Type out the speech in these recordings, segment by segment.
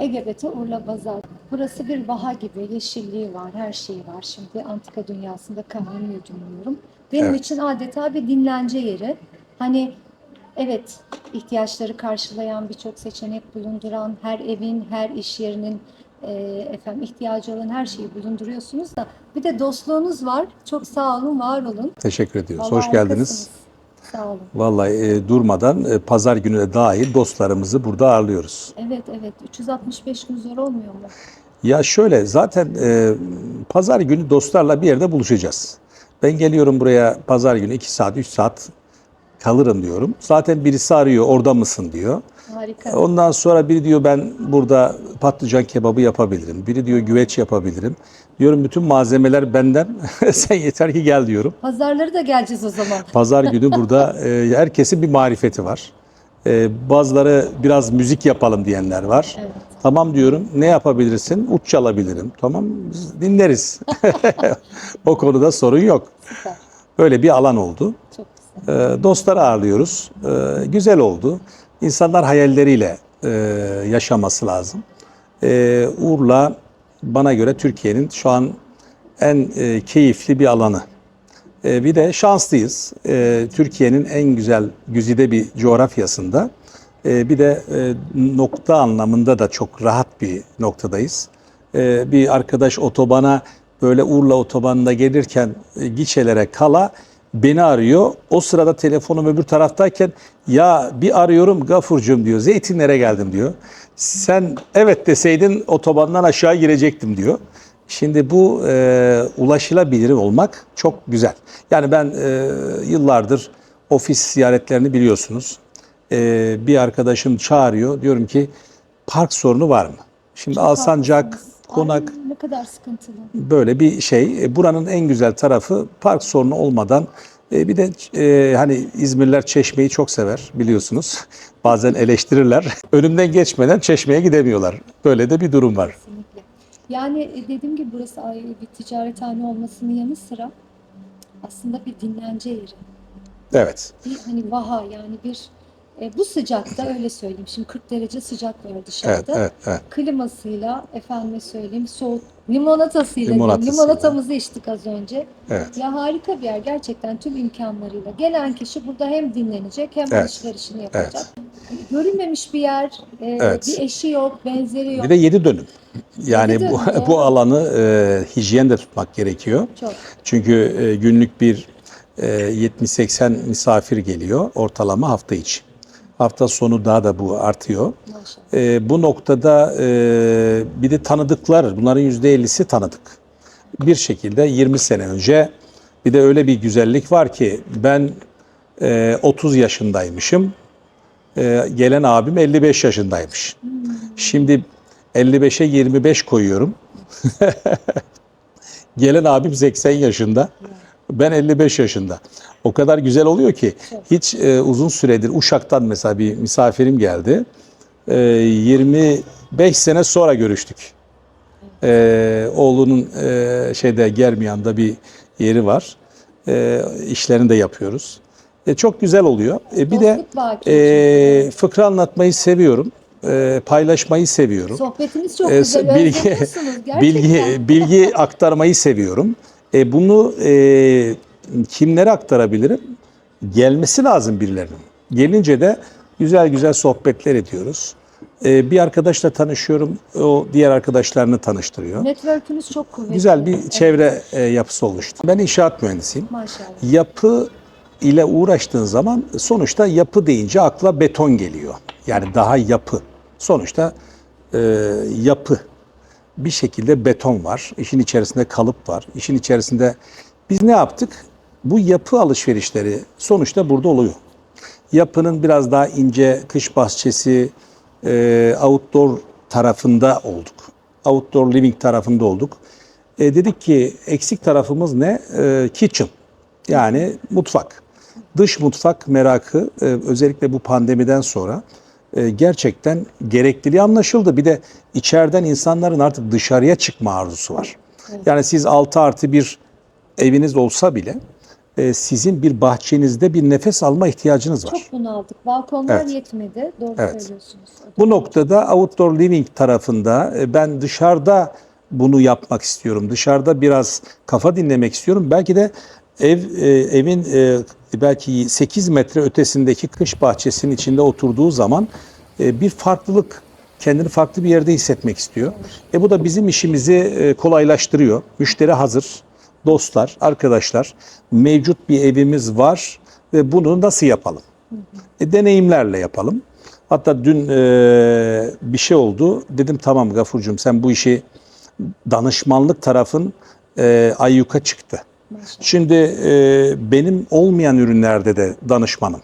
Egebet'e Urla Pazar. Burası bir vaha gibi, yeşilliği var, her şeyi var. Şimdi antika dünyasında kahvemi yudumluyorum. Benim Evet. için adeta bir dinlence yeri. Hani evet ihtiyaçları karşılayan birçok seçenek bulunduran, her evin, her iş yerinin e, efendim ihtiyacı olan her şeyi bulunduruyorsunuz da bir de dostluğunuz var. Çok sağ olun, var olun. Teşekkür ediyoruz. Vallahi Hoş geldiniz. harikasınız. Sağ olun. Vallahi e, durmadan e, pazar günü de dahil dostlarımızı burada ağırlıyoruz. Evet evet 365 gün zor olmuyor mu? Ya şöyle zaten e, pazar günü dostlarla bir yerde buluşacağız. Ben geliyorum buraya pazar günü 2 saat 3 saat kalırım diyorum. Zaten birisi arıyor orada mısın diyor. Harika. Ondan sonra biri diyor ben burada patlıcan kebabı yapabilirim. Biri diyor güveç yapabilirim. Diyorum bütün malzemeler benden. Sen yeter ki gel diyorum. Pazarları da geleceğiz o zaman. Pazar günü burada e, herkesin bir marifeti var. E, bazıları biraz müzik yapalım diyenler var. Evet. Tamam diyorum. Ne yapabilirsin? Uç çalabilirim. Tamam biz dinleriz. o konuda sorun yok. Süper. Böyle bir alan oldu. Çok güzel. E, dostları ağırlıyoruz. E, güzel oldu. İnsanlar hayalleriyle e, yaşaması lazım. E, Urla bana göre Türkiye'nin şu an en e, keyifli bir alanı. E, bir de şanslıyız. E, Türkiye'nin en güzel güzide bir coğrafyasında. E, bir de e, nokta anlamında da çok rahat bir noktadayız. E, bir arkadaş otobana böyle Urla otobanında gelirken e, Giçelere kala beni arıyor. O sırada telefonum öbür taraftayken ya bir arıyorum Gafurcuğum diyor. Zeytinlere geldim diyor. Sen evet deseydin otobandan aşağı girecektim diyor. Şimdi bu e, ulaşılabilir olmak çok güzel. Yani ben e, yıllardır ofis ziyaretlerini biliyorsunuz. E, bir arkadaşım çağırıyor. Diyorum ki park sorunu var mı? Şimdi Alsancak, Haklısınız. Konak Ay, ne kadar sıkıntılı. böyle bir şey. E, Buranın en güzel tarafı park sorunu olmadan e, bir de e, hani İzmirliler çeşmeyi çok sever biliyorsunuz. Bazen eleştirirler. Önümden geçmeden çeşmeye gidemiyorlar. Böyle de bir durum var. Kesinlikle. Yani e, dediğim gibi burası bir ticarethane olmasının yanı sıra aslında bir dinlence yeri. Evet. Bir hani vaha yani bir e, bu sıcakta öyle söyleyeyim. Şimdi 40 derece sıcak var Evet, dışarıda. evet, evet. Klimasıyla efendime söyleyeyim soğuk limonatasıyla Limonatasıyla. limonatamızı içtik az önce. Evet. Ya harika bir yer gerçekten tüm imkanlarıyla. Gelen kişi burada hem dinlenecek hem Evet. alışverişini yapacak. Görünmemiş bir yer, e, Evet. bir eşi yok, benzeri yok. Bir de 7 dönüm. Yani Yedi bu dönüm, doğru. bu alanı e, hijyen de tutmak gerekiyor. Çok. Çünkü e, günlük bir e, 70-80 misafir geliyor ortalama hafta içi. Hafta sonu daha da bu artıyor. E, bu noktada e, bir de tanıdıklar, bunların %50'si tanıdık. Bir şekilde 20 sene önce bir de öyle bir güzellik var ki ben e, 30 yaşındaymışım. E, gelen abim 55 yaşındaymış. Şimdi 55'e 25 koyuyorum. Gelen abim 80 yaşında. Ben 55 yaşında. O kadar güzel oluyor ki hiç e, uzun süredir Uşak'tan mesela bir misafirim geldi. E, 25 sene sonra görüştük. E, oğlunun e, şeyde Germiyan'da bir yeri var. E, işlerini de yapıyoruz. E, çok güzel oluyor. E, bir de e, fıkra anlatmayı seviyorum. E, paylaşmayı seviyorum. Sohbetiniz çok E, güzel. bilgi Özleniyorsunuz gerçekten. bilgi bilgi aktarmayı seviyorum. E, bunu e, kimlere aktarabilirim? Gelmesi lazım birilerinin. Gelince de güzel güzel sohbetler ediyoruz. E, bir arkadaşla tanışıyorum. O diğer arkadaşlarını tanıştırıyor. Network'ünüz çok kuvvetli. Güzel bir Evet, çevre e, yapısı oluştu. Ben inşaat mühendisiyim. Maşallah. Yapı ile uğraştığın zaman sonuçta yapı deyince akla beton geliyor. Yani daha yapı. Sonuçta e, yapı. Bir şekilde beton var. İşin içerisinde kalıp var. İşin içerisinde biz ne yaptık? Bu yapı alışverişleri sonuçta burada oluyor. Yapının biraz daha ince kış bahçesi, e, outdoor tarafında olduk. Outdoor living tarafında olduk. E, dedik ki eksik tarafımız ne? E, kitchen. Yani mutfak. Dış mutfak merakı e, özellikle bu pandemiden sonra gerçekten gerekliliği anlaşıldı. Bir de içeriden insanların artık dışarıya çıkma arzusu var. Yani siz 6 artı bir eviniz olsa bile e, sizin bir bahçenizde bir nefes alma ihtiyacınız var. Çok bunaldık. Balkonlar Evet. yetmedi. Doğru Evet. söylüyorsunuz. Bu noktada outdoor living tarafında e, ben dışarıda bunu yapmak istiyorum. Dışarıda biraz kafa dinlemek istiyorum. Belki de ev e, evin e, belki 8 metre ötesindeki kış bahçesinin içinde oturduğu zaman e, bir farklılık kendini farklı bir yerde hissetmek istiyor. E bu da bizim işimizi e, kolaylaştırıyor. Müşteri hazır. Dostlar, arkadaşlar mevcut bir evimiz var ve bunu nasıl yapalım? E, deneyimlerle yapalım. Hatta dün e, bir şey oldu. Dedim tamam Gafurcuğum sen bu işi danışmanlık tarafın e, ayyuka çıktı. Maşallah. Şimdi e, benim olmayan ürünlerde de danışmanım.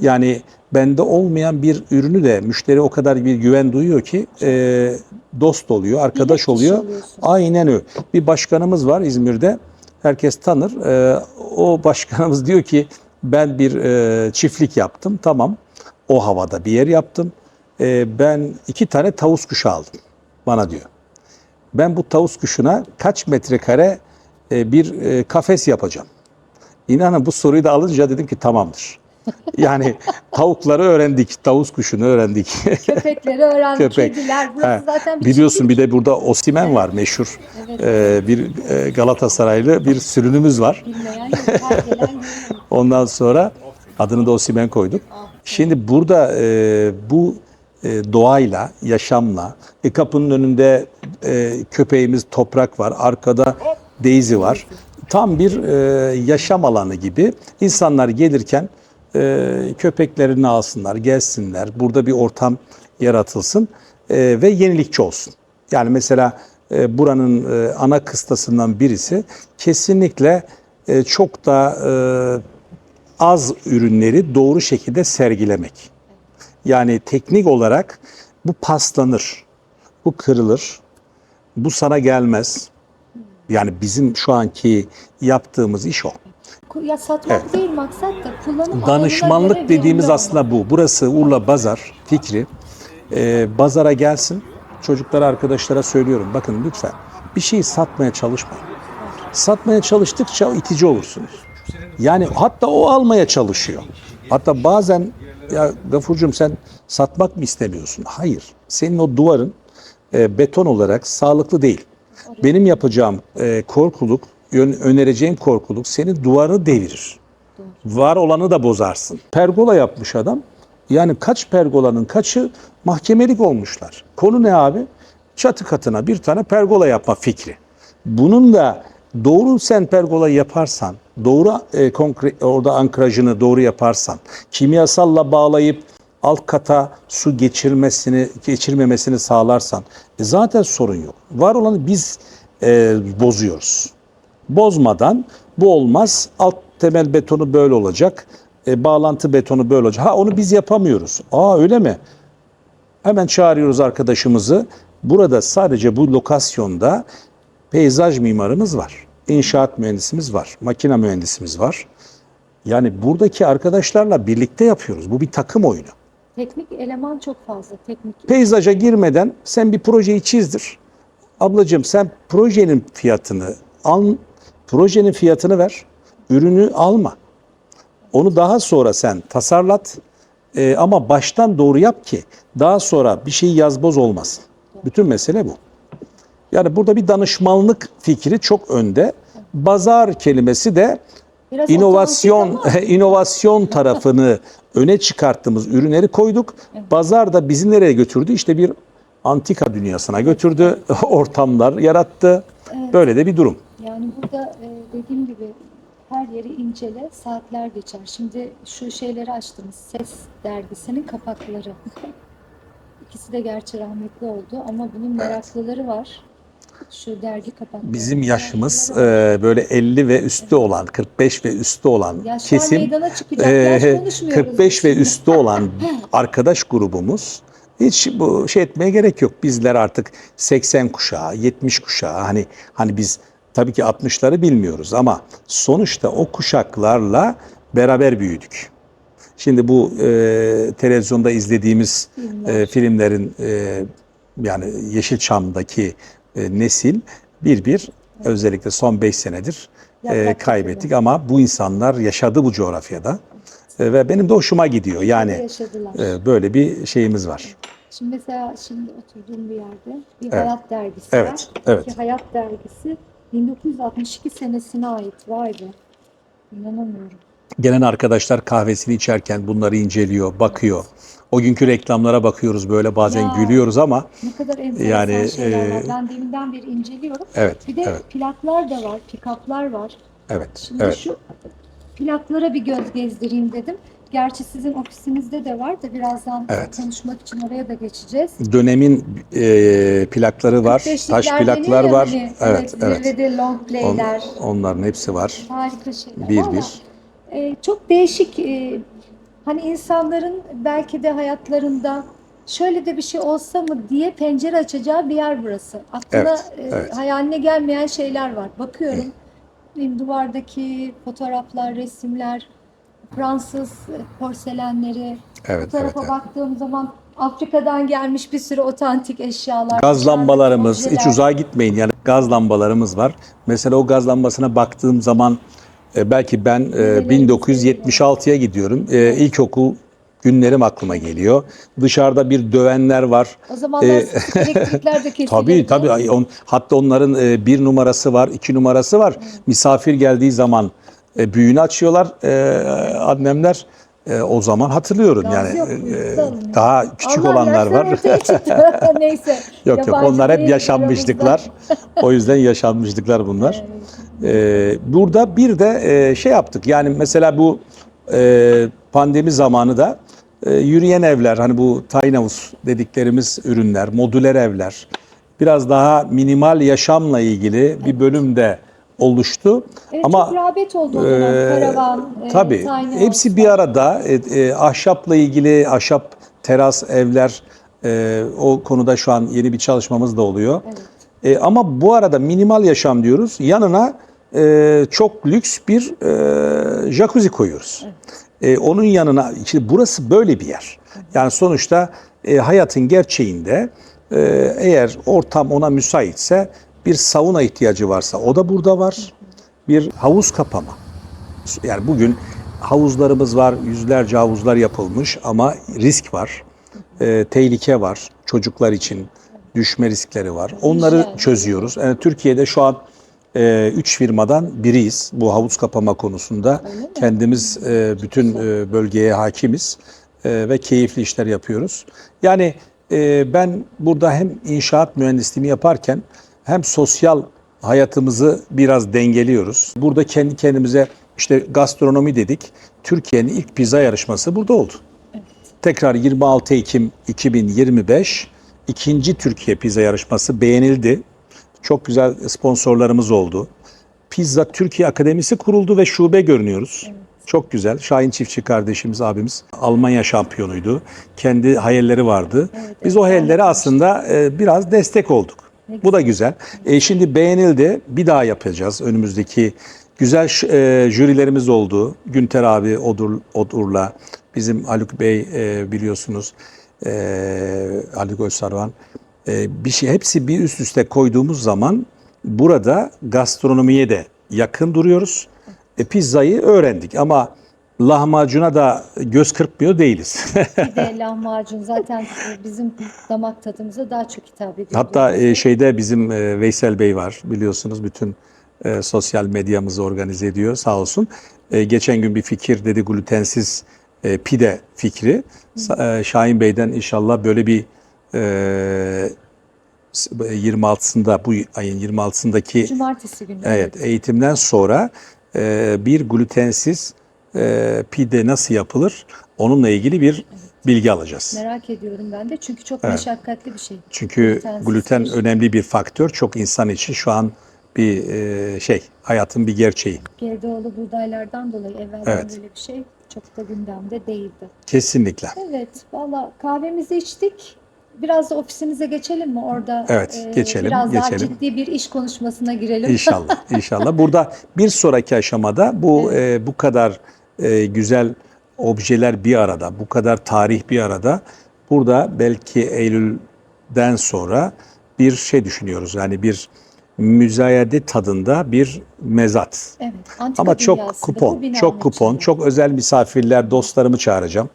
Yani bende olmayan bir ürünü de müşteri o kadar bir güven duyuyor ki e, dost oluyor, arkadaş oluyor. Aynen öyle. Bir başkanımız var İzmir'de. Herkes tanır. E, o başkanımız diyor ki ben bir e, çiftlik yaptım. Tamam. O havada bir yer yaptım. E, ben iki tane tavus kuşu aldım. Bana diyor. Ben bu tavus kuşuna kaç metrekare bir e, kafes yapacağım. İnanın bu soruyu da alınca dedim ki tamamdır. Yani tavukları öğrendik, tavus kuşunu öğrendik. Köpekleri öğrendik. Köpek. Kediler. Burası Ha, zaten bir Biliyorsun bir de burada Osimen var meşhur. Evet. Ee, bir e, Galatasaraylı bir sürünümüz var. Ondan sonra adını da Osimen koyduk. Şimdi burada e, bu e, doğayla, yaşamla, e, kapının önünde e, köpeğimiz Toprak var, arkada Daisy var. Tam bir e, yaşam alanı gibi. İnsanlar gelirken e, köpeklerini alsınlar, gelsinler. Burada bir ortam yaratılsın e, ve yenilikçi olsun. Yani mesela e, buranın e, ana kıstasından birisi kesinlikle e, çok da e, az ürünleri doğru şekilde sergilemek. Yani teknik olarak bu paslanır, bu kırılır, bu sana gelmez. Yani bizim şu anki yaptığımız iş o. Ya satmak değil maksat da kullanım Danışmanlık dediğimiz aslında bu. Burası Urla Bazar fikri. Ee, bazara gelsin. Çocuklara, arkadaşlara söylüyorum. Bakın lütfen bir şeyi satmaya çalışmayın. Satmaya çalıştıkça itici olursunuz. Yani hatta o almaya çalışıyor. Hatta bazen ya Gafurcuğum sen satmak mı istemiyorsun? Hayır. Senin o duvarın e, beton olarak sağlıklı değil. Benim yapacağım e, korkuluk, önereceğim korkuluk senin duvarı devirir. Var olanı da bozarsın. Pergola yapmış adam. Yani kaç pergolanın kaçı mahkemelik olmuşlar. Konu ne abi? Çatı katına bir tane pergola yapma fikri. Bunun da doğru sen pergola yaparsan, doğru e, konkre- orada ankrajını doğru yaparsan, kimyasalla bağlayıp alt kata su geçirmesini geçirmemesini sağlarsan e, zaten sorun yok. Var olanı biz e, bozuyoruz bozmadan bu olmaz. Alt temel betonu böyle olacak. E, bağlantı betonu böyle olacak. Ha onu biz yapamıyoruz. Aa öyle mi? Hemen çağırıyoruz arkadaşımızı. Burada sadece bu lokasyonda peyzaj mimarımız var. İnşaat mühendisimiz var. Makine mühendisimiz var. Yani buradaki arkadaşlarla birlikte yapıyoruz. Bu bir takım oyunu. Teknik eleman çok fazla. Teknik Peyzaja girmeden sen bir projeyi çizdir. Ablacığım sen projenin fiyatını al, projenin fiyatını ver, ürünü alma. Onu daha sonra sen tasarlat Ee, ama baştan doğru yap ki daha sonra bir şey yazboz olmasın. Bütün mesele bu. Yani burada bir danışmanlık fikri çok önde. Bazar kelimesi de Biraz inovasyon inovasyon tarafını öne çıkarttığımız ürünleri koyduk. Pazar da bizi nereye götürdü? İşte bir antika dünyasına götürdü. Ortamlar yarattı. Böyle de bir durum. Yani burada e, dediğim gibi her yeri incele, saatler geçer. Şimdi şu şeyleri açtınız. Ses dergisinin kapakları. İkisi de gerçi rahmetli oldu ama bunun meraklıları var. Şu dergi kapakları. Bizim yaşımız e, böyle 50 ve üstü olan, 45 ve üstü olan Yaşlar kesim meydana çıkacak. e, Yaş konuşmuyoruz 45 ve üstü olan arkadaş grubumuz hiç bu şey etmeye gerek yok. Bizler artık 80 kuşağı, 70 kuşağı hani hani biz tabii ki 60'ları bilmiyoruz ama sonuçta o kuşaklarla beraber büyüdük. Şimdi bu e, televizyonda izlediğimiz e, filmlerin e, yani Yeşilçam'daki e, nesil bir bir Özellikle son 5 senedir e, kaybettik dökümü. ama bu insanlar yaşadı bu coğrafyada. E, ve benim de hoşuma gidiyor. Yani e, böyle bir şeyimiz var. Şimdi mesela şimdi oturduğum bir yerde bir Evet. Hayat dergisi Evet, var. evet. Ki Hayat dergisi 1962 senesine ait. Vay be. İnanamıyorum. Gelen arkadaşlar kahvesini içerken bunları inceliyor, bakıyor. O günkü reklamlara bakıyoruz böyle bazen Ya. gülüyoruz ama Ne kadar Yani, şeyler var. e, Ben deminden beri inceliyorum. evet, Bir de evet, plaklar da var, pikaplar var. evet, Şimdi evet. şu plaklara bir göz gezdireyim dedim. Gerçi sizin ofisinizde de var da birazdan Evet. konuşmak için oraya da geçeceğiz. Dönemin e, plakları var, 45'likler taş plaklar var. hani, Evet, evet. Long On- play'ler. onların hepsi var. Harika şeyler. Bir Valla, bir. E, çok değişik. e, hani insanların belki de hayatlarında şöyle de bir şey olsa mı diye pencere açacağı bir yer burası. Aklına Evet, e, evet. hayaline gelmeyen şeyler var. Bakıyorum benim duvardaki fotoğraflar, resimler, Fransız e, porselenleri. Evet, Bu tarafa evet, evet. baktığım zaman Afrika'dan gelmiş bir sürü otantik eşyalar. Gaz lambalarımız, hiç uzağa gitmeyin. Yani gaz lambalarımız var. Mesela o gaz lambasına baktığım zaman e, belki ben e, 1976'ya gidiyorum. E, ilkokul günlerim aklıma geliyor. Dışarıda bir dövenler var. O zamanlar E, elektrikler de. Tabii tabii. On- hatta onların e, bir numarası var, iki numarası var. Misafir geldiği zaman e, büyüğünü açıyorlar e, annemler. E, o zaman hatırlıyorum Gaz yani. yok, e, alınıyor. daha küçük Allah olanlar var. Neyse. Yok yok onlar hep yaşanmışlıklar. o yüzden yaşanmışlıklar bunlar. Ee, burada bir de e, şey yaptık. Yani mesela bu e, pandemi zamanı da e, yürüyen evler hani bu tiny house dediklerimiz ürünler, modüler evler biraz daha minimal yaşamla ilgili bir bölüm de oluştu. Evet, Ama çok rağbet oldu o dönem. ee, Karavan, e, Tabii. tiny Hepsi house'lar. bir arada. E, e, ahşapla ilgili ahşap teras evler e, o konuda şu an yeni bir çalışmamız da oluyor. E, ama bu arada minimal yaşam diyoruz. Yanına e, çok lüks bir e, jacuzzi koyuyoruz. E, onun yanına işte burası böyle bir yer. Yani sonuçta e, hayatın gerçeğinde e, eğer ortam ona müsaitse bir sauna ihtiyacı varsa o da burada var. Bir havuz kapama. Yani bugün havuzlarımız var, yüzlerce havuzlar yapılmış ama risk var, e, tehlike var çocuklar için, düşme riskleri var. Onları çözüyoruz. Yani Türkiye'de şu an e, üç firmadan biriyiz bu havuz kapama konusunda. Kendimiz e, bütün e, bölgeye hakimiz e, ve keyifli işler yapıyoruz. Yani e, ben burada hem inşaat mühendisliğimi yaparken hem sosyal hayatımızı biraz dengeliyoruz. Burada kendi kendimize işte gastronomi dedik. Türkiye'nin ilk pizza yarışması burada oldu. Tekrar 26 Ekim 2025 ikinci Türkiye pizza yarışması beğenildi. Çok güzel sponsorlarımız oldu. Pizza Türkiye Akademisi kuruldu ve şube görünüyoruz. Çok güzel. Şahin Çiftçi kardeşimiz, abimiz Almanya şampiyonuydu. Kendi hayalleri vardı. Biz o hayallere aslında e, biraz destek olduk. Bu da güzel. E, şimdi beğenildi. Bir daha yapacağız önümüzdeki güzel e, jürilerimiz oldu. Günter abi Odur, Odur'la bizim Haluk Bey e, biliyorsunuz e, Haluk Özsarvan e, bir şey hepsi bir üst üste koyduğumuz zaman burada gastronomiye de yakın duruyoruz. E, pizzayı öğrendik ama lahmacuna da göz kırpmıyor değiliz. Bir de lahmacun zaten e, bizim damak tadımıza daha çok hitap ediyor. Hatta e, şeyde bizim e, Veysel Bey var biliyorsunuz bütün e, sosyal medyamızı organize ediyor sağ olsun. E, geçen gün bir fikir dedi glutensiz e, pide fikri. E, Şahin Bey'den inşallah böyle bir e, s- 26'sında bu ayın 26'sındaki Cumartesi günü. Evet, eğitimden sonra e, bir glutensiz e, pide nasıl yapılır? Onunla ilgili bir bilgi alacağız. Merak ediyorum ben de çünkü çok Evet. meşakkatli bir şey. Çünkü Glutensiz gluten bir- önemli bir faktör. Çok insan için şu an bir e, şey, hayatın bir gerçeği. Geldoğlu buğdaylardan dolayı evvelden Evet. böyle bir şey çok da gündemde değildi. Kesinlikle. Evet, valla kahvemizi içtik. Biraz da ofisimize geçelim mi orada? Evet, e, geçelim, Biraz daha geçelim. ciddi bir iş konuşmasına girelim. İnşallah, inşallah. Burada bir sonraki aşamada bu e, bu kadar e, güzel objeler bir arada, bu kadar tarih bir arada. Burada belki Eylül'den sonra bir şey düşünüyoruz. Yani bir müzayede tadında bir mezat. Evet. Ama çok kupon, çok kupon, içinde. çok özel misafirler, dostlarımı çağıracağım.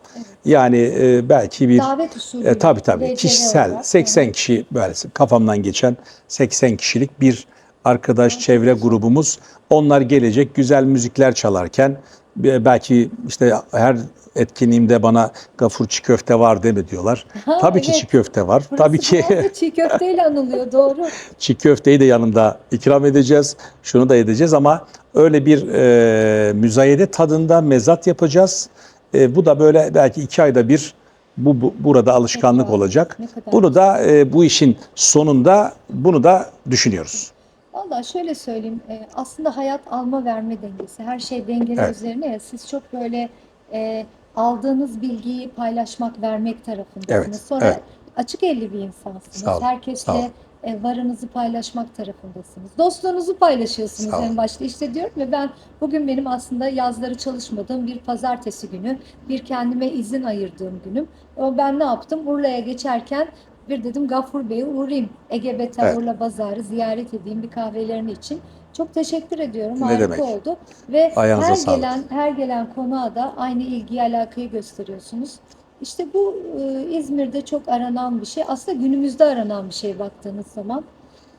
Yani e, belki bir Davet usulü. e, tabii tabii kişisel olarak, 80 kişi böyle kafamdan geçen 80 kişilik bir arkadaş çevre grubumuz. Onlar gelecek güzel müzikler çalarken belki işte her etkinliğimde bana gafur çiğ köfte var deme diyorlar. Ha, tabii ki evet. çiğ köfte var. Burası tabii ki çiğ köfteyle anılıyor doğru. çiğ köfteyi de yanında ikram edeceğiz. Şunu da edeceğiz ama öyle bir e, müzayede tadında mezat yapacağız. E, bu da böyle belki iki ayda bir bu, bu- burada alışkanlık olacak. Bunu da e, bu işin sonunda bunu da düşünüyoruz. Valla şöyle söyleyeyim, e, aslında hayat alma verme dengesi, her şey dengeli Evet. üzerine ya siz çok böyle e, aldığınız bilgiyi paylaşmak, vermek tarafındasınız. Evet, Sonra evet. açık elli bir insansınız. Sağ olun, sağ olun. Herkesle e, varınızı paylaşmak tarafındasınız. Dostluğunuzu paylaşıyorsunuz Sağ olun. en başta. İşte diyorum ya ben bugün benim aslında yazları çalışmadığım bir pazartesi günü, bir kendime izin ayırdığım günüm. Ama ben ne yaptım? Urla'ya geçerken bir dedim Gafur Bey'e uğrayayım. Ege Beta Evet. Urla Bazarı ziyaret edeyim bir kahvelerini için. Çok teşekkür ediyorum. Ne Harika demek. oldu. Ve Ayağınıza her sağlık. gelen her gelen konuğa da aynı ilgiyi alakayı gösteriyorsunuz. İşte bu e, İzmir'de çok aranan bir şey. Aslında günümüzde aranan bir şey baktığınız zaman.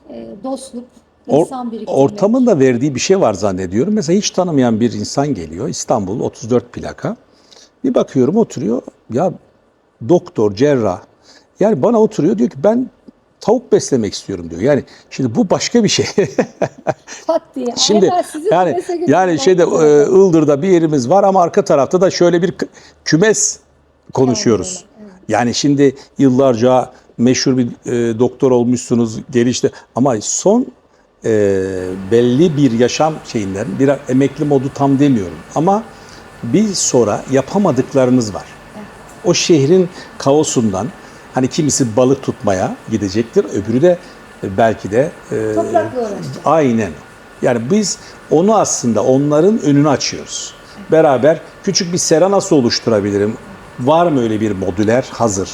E, dostluk, Or-. Ortamın da verdiği bir şey var zannediyorum. Mesela hiç tanımayan bir insan geliyor. İstanbul 34 plaka. Bir bakıyorum oturuyor. Ya doktor, cerrah. Yani bana oturuyor diyor ki ben tavuk beslemek istiyorum diyor. Yani şimdi bu başka bir şey. Şimdi yani yani şeyde e. Ildır'da bir yerimiz var ama arka tarafta da şöyle bir kümes konuşuyoruz. Yani şimdi yıllarca meşhur bir e, doktor olmuşsunuz, gelişti ama son e, belli bir yaşam şeyinden bir emekli modu tam demiyorum ama bir sonra yapamadıklarınız var. O şehrin kaosundan hani kimisi balık tutmaya gidecektir, öbürü de e, belki de e, Toprakla uğraşacak. Aynen. Yani biz onu aslında onların önünü açıyoruz. Beraber küçük bir sera nasıl oluşturabilirim? Var mı öyle bir modüler hazır?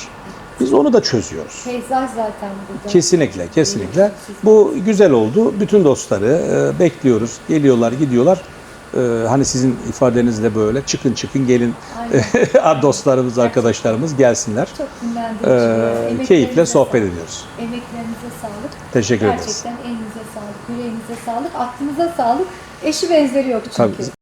Biz onu da çözüyoruz. Peyzaj zaten burada. Kesinlikle, kesinlikle. Bu güzel oldu. Bütün dostları e, bekliyoruz. Geliyorlar, gidiyorlar. E, hani sizin ifadenizle böyle çıkın çıkın gelin dostlarımız, arkadaşlarımız gelsinler. Çok dinlendirici. E, Emeklerinize keyifle sohbet sağlık. ediyoruz. Emeklerinize sağlık. Teşekkür ederiz. Gerçekten elinize sağlık, yüreğinize sağlık, aklınıza sağlık. Eşi benzeri yok çünkü. Tabii.